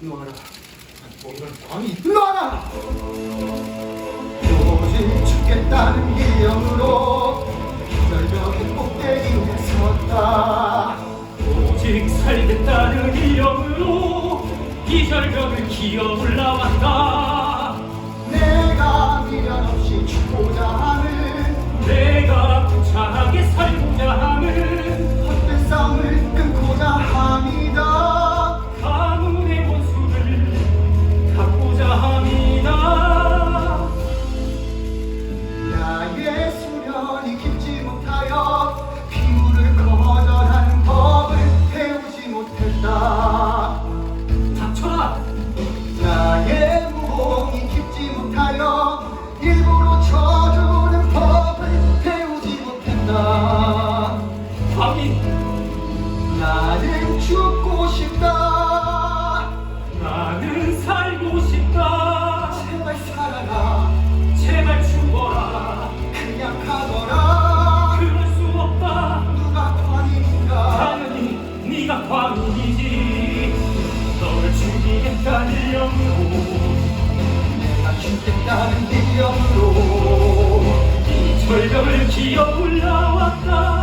일로 와라. 뭐 이런 감이 일로 와라. 요즘 죽겠다는 기념으로 절벽의 꼭대기에 섰다. 오직 살겠다는 이념으로 이 절벽을 기어 올라왔다 내가 미련 없이 수련이 깊지 못하여 피부를 거절하는 법을 배우지 못했다. 닥쳐라 나의 무공이 깊지 못하여 일부러 쳐주는 법을 배우지 못했다. 나는 죽고 싶다. 너를 죽이겠다는 영으로 내가 죽겠다는 기념으로 이 절벽을 기어 올라왔다.